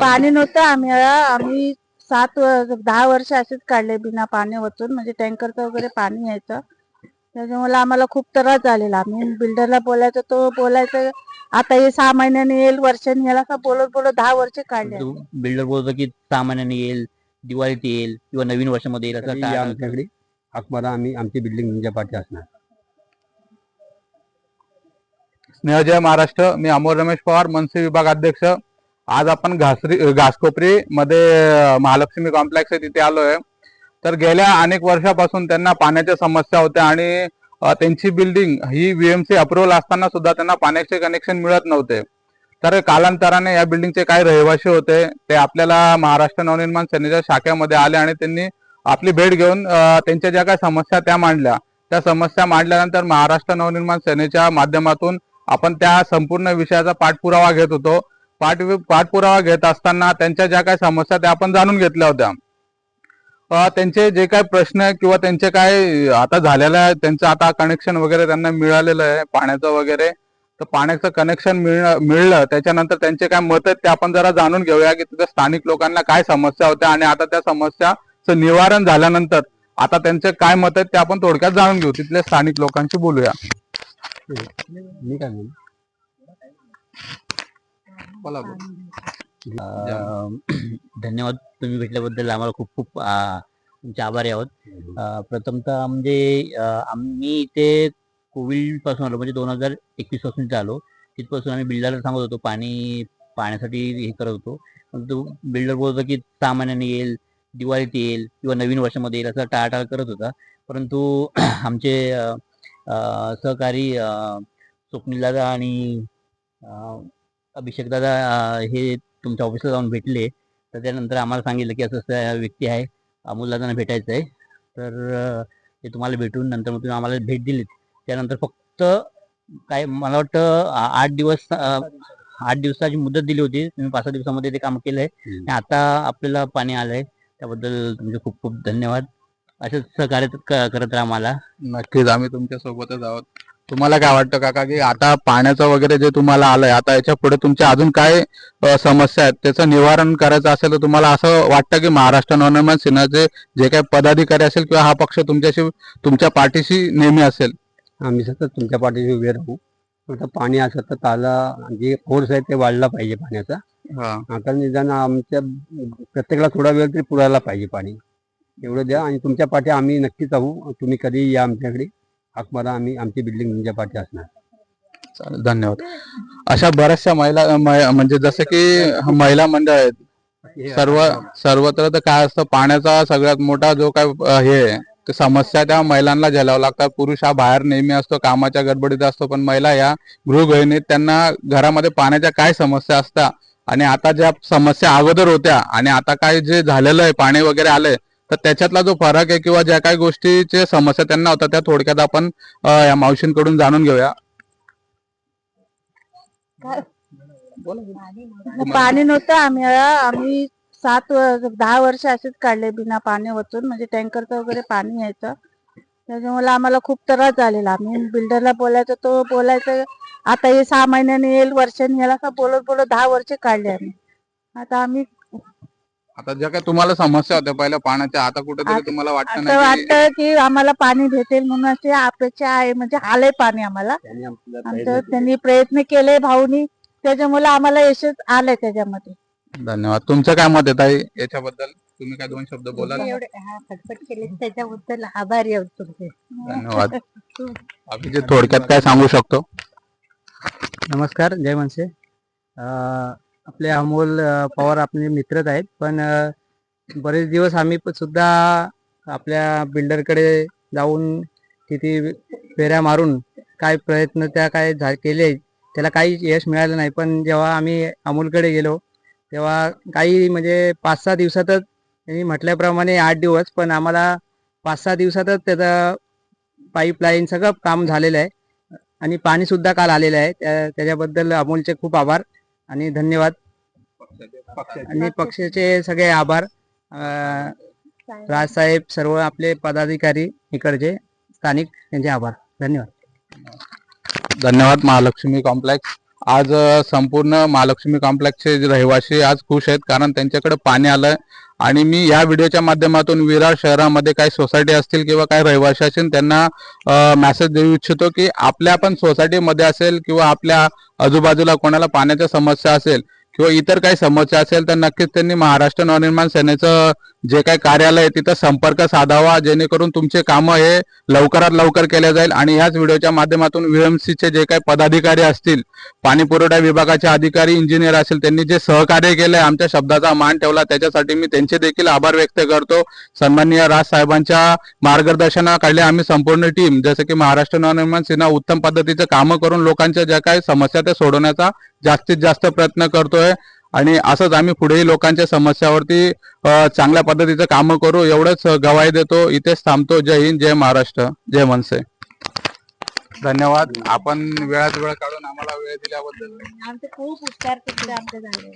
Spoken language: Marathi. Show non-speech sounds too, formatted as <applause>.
पाणी नव्हतं. आम्ही आम्ही सात दहा वर्ष असेच काढले बिना पाणी वाचून म्हणजे टँकरचं वगैरे पाणी यायचं. त्याच्यामुळे आम्हाला खूप त्रास झालेला. आम्ही बिल्डरला बोलायचं तो बोलायचं आता हे सहा महिन्याने येईल वर्षांनी याला असं बोलत बोलत दहा वर्ष काढले. बिल्डर बोलतो की सहा महिन्याने येईल दिवाळीत येईल किंवा नवीन वर्षामध्ये येईल असं आमच्याकडे हाक मारा आम्ही आमची बिल्डिंग तुमच्या पाठी असणार. स्नेहजय महाराष्ट्र. मी अमोल रमेश पवार मनसे विभाग अध्यक्ष आज आपण घासरी घासकोपरी मध्ये महालक्ष्मी कॉम्प्लेक्स आहे तिथे आलोय. तर गेल्या अनेक वर्षापासून त्यांना पाण्याच्या समस्या होत्या आणि त्यांची बिल्डिंग ही व्हीएमसी अप्रुव्हल असताना सुद्धा त्यांना पाण्याचे कनेक्शन मिळत नव्हते. तर कालांतराने या बिल्डिंगचे काही रहिवासी होते. ते आपल्याला महाराष्ट्र नवनिर्माण सेनेच्या शाखेमध्ये आले आणि त्यांनी आपली भेट घेऊन त्यांच्या ज्या काही समस्या त्या मांडल्या. त्या समस्या मांडल्यानंतर महाराष्ट्र नवनिर्माण सेनेच्या माध्यमातून आपण त्या संपूर्ण विषयाचा पाठपुरावा घेत होतो. पाठ पाठपुरावा घेत असताना त्यांच्या ज्या काही समस्या त्या आपण जाणून घेतल्या होत्या. त्यांचे जे काही प्रश्न किंवा त्यांचे काय आता झालेलं आहे त्यांचं आता कनेक्शन वगैरे त्यांना मिळालेलं आहे पाण्याचं वगैरे तर पाण्याचं कनेक्शन मिळणं मिळलं त्याच्यानंतर त्यांचे काय मत आहेत ते आपण जरा जाणून घेऊया की तिथे स्थानिक लोकांना काय समस्या होत्या आणि आता त्या समस्याचं निवारण झाल्यानंतर आता त्यांचे काय मत आहेत ते आपण थोडक्यात जाणून घेऊ. तिथल्या स्थानिक लोकांशी बोलूया. मी काय बोला <clears throat> धन्यवाद तुम्ही भेटल्याबद्दल. आम्हाला खूप खूप तुमचे आभारी आहोत. प्रथमतः म्हणजे आम्ही इथे कोविडपासून आलो म्हणजे दोन हजार एकवीसपासून इथे आलो. तिथपासून आम्ही बिल्डरला सांगत होतो पाणी पाण्यासाठी हे करत होतो. परंतु बिल्डर बोलत होता की सहा महिन्याने येईल दिवाळीत येईल किंवा नवीन वर्षामध्ये येईल असं टाळाटाळ करत होता. परंतु <clears throat> आमचे सहकारी स्वप्नील आणि अं, अभिषेक दादा अं, हे तुमच्या ऑफिसला जाऊन भेटले. तर त्यानंतर आम्हाला सांगितलं की असं असं व्यक्ती आहे. अमोल दादांना भेटायचं आहे. तर ते तुम्हाला भेटून नंतर मग तुम्ही आम्हाला भेट दिलीत. त्यानंतर फक्त काय मला वाटतं आठ दिवस आठ दिवसाची मुदत दिली होती. तुम्ही पाच सहा दिवसामध्ये ते काम केलंय. आणि आता आपल्याला पाणी आलंय. त्याबद्दल तुमचे खूप खूप धन्यवाद. असंच सहकार्य करत राहा मला नक्कीच. आम्ही तुमच्या सोबतच आहोत. तुम्हाला काय वाटतं काका की आता पाण्याचं वगैरे जे तुम्हाला आलंय आता याच्यापुढे तुमच्या अजून काय समस्या आहेत? त्याचं निवारण करायचं असेल तर तुम्हाला असं वाटतं की महाराष्ट्र नवनिर्माण सेनाचे जे काही पदाधिकारी असेल किंवा हा पक्ष तुमच्याशी तुमच्या पाठीशी नेहमी असेल? आम्ही सतत तुमच्या पाठीशी उभे राहू. फक्त पाणी असं तर त्याला जे फोर्स आहे ते वाढला पाहिजे पाण्याचा. आता निदान आमच्या प्रत्येकाला थोडा वेळ तरी पुरायला पाहिजे पाणी. एवढं द्या आणि तुमच्या पाठी आम्ही नक्कीच राहू तुम्ही कधी या आमच्याकडे. हाक मारा आम्ही आमची बिल्डिंग तुमच्या पाठी असणार. चालेल धन्यवाद. अशा बऱ्याचशा महिला म्हणजे जसं की महिला मंडळ आहेत सर्व सर्वत्र तर काय असतं पाण्याचा सगळ्यात मोठा जो काय अ, हे आहे, ते समस्या त्या महिलांना झेलावं लागतात. पुरुष हा बाहेर नेहमी असतो कामाच्या गडबडीत असतो पण महिला या गृहगृहिणीत त्यांना घरामध्ये पाण्याच्या काय समस्या असतात? आणि आता ज्या समस्या अगोदर होत्या आणि आता काय जे झालेलं आहे पाणी वगैरे आलंय तर त्याच्यातला जो फरक आहे किंवा ज्या काही गोष्टीचे समस्या त्यांना होत्या त्या थोडक्यात आपण या मावशींकडून जाणून घेऊया. पाणी नव्हतं आम्ही आम्ही सात दहा वर्ष असेच काढले बिना पाणी वचून म्हणजे टँकरचं वगैरे पाणी यायचं. त्याच्यामुळे आम्हाला खूप त्रास झालेला. आम्ही बिल्डरला बोलायचं तो बोलायचं आता हे सहा महिन्याने येईल वर्षांनी येईल असं बोलत बोलत दहा वर्ष काढले आम्ही. आता आम्ही आता ज्या काही तुम्हाला समस्या होत्या पहिल्या पाण्याच्या आता कुठेतरी तुम्हाला वाटतं असं नाही की वाटतं की आम्हाला पाणी भेटेल म्हणून अशी अपेक्षा आहे म्हणजे आलंय पाणी आम्हाला. त्यांनी आपल्याला आमचं प्रयत्न त्यांनी प्रयत्न केले भाऊनी त्याच्यामुळे आम्हाला यशच आलंय त्याच्यामध्ये. धन्यवाद. तुमचं काय मत आहे ताई? याच्याबद्दल तुम्ही काय दोन शब्द हा केले त्याच्याबद्दल आभारी आहोत तुमचे. धन्यवाद. <laughs> अभिजित थोडक्यात काय सांगू शकतो? नमस्कार जय मनसे. अं, आपले अमोल पवार आपले मित्रच आहेत. पण बरेच दिवस आम्ही सुद्धा आपल्या बिल्डरकडे जाऊन तिथे फेऱ्या मारून काय प्रयत्न त्या काय झा केले त्याला काही यश मिळालं नाही. पण जेव्हा आम्ही अमोलकडे गेलो तेव्हा काही म्हणजे पाच सहा दिवसातच त्यांनी म्हटल्याप्रमाणे आठ दिवस पण आम्हाला पाच सहा दिवसातच त्याचं पाईपलाईन सगळं काम झालेलं आहे. आणि पाणीसुद्धा काल आलेलं आहे. त्या- त्याच्याबद्दल अमोलचे खूप आभार. आणि धन्यवाद. आणि पक्षाचे सगळे आभार. राजसाहेब सर्व आपले पदाधिकारी इकडचे स्थानिक यांचे आभार. धन्यवाद. धन्यवाद महालक्ष्मी कॉम्प्लेक्स. आज संपूर्ण महालक्ष्मी कॉम्प्लेक्सचे जे रहिवासी आज खुश आहेत कारण त्यांच्याकडे पाणी आलंय. आणि मी या व्हिडिओच्या माध्यमातून विरार शहरामध्ये काही सोसायटी असतील किंवा काही रहिवासी असतील त्यांना मेसेज देऊ इच्छितो की आपल्या पण सोसायटीमध्ये असेल किंवा आपल्या आजूबाजूला कोणाला पाण्याच्या समस्या असेल किंवा इतर काही समस्या असेल तर नक्कीच त्यांनी महाराष्ट्र नवनिर्माण सेनेचं जे काही कार्यालय आहे तिथं संपर्क साधावा जेणेकरून तुमचे कामं हे लवकरात लवकर केले जाईल. आणि ह्याच व्हिडिओच्या माध्यमातून व्हीएमसीचे जे काही पदाधिकारी असतील पाणी पुरवठा विभागाचे अधिकारी इंजिनियर असेल त्यांनी जे सहकार्य केलंय आमच्या शब्दाचा मान ठेवला त्याच्यासाठी मी त्यांचे देखील आभार व्यक्त करतो. सन्माननीय राज साहेबांच्या मार्गदर्शनाखाली आम्ही संपूर्ण टीम जसं की महाराष्ट्र नवनिर्माण सेना उत्तम पद्धतीचं कामं करून लोकांच्या ज्या काही समस्या त्या सोडवण्याचा जास्तीत जास्त प्रयत्न करतो करतोय आणि असंच आम्ही पुढेही लोकांच्या समस्यावरती चांगल्या पद्धतीचं कामं करू. एवढंच गवाही देतो. इथेच थांबतो. जय हिंद जय महाराष्ट्र जय मनसे. धन्यवाद. आपण वेळात वेळ काढून आम्हाला वेळ दिल्याबद्दल. आमचे खूप उपचार आमचे झाले.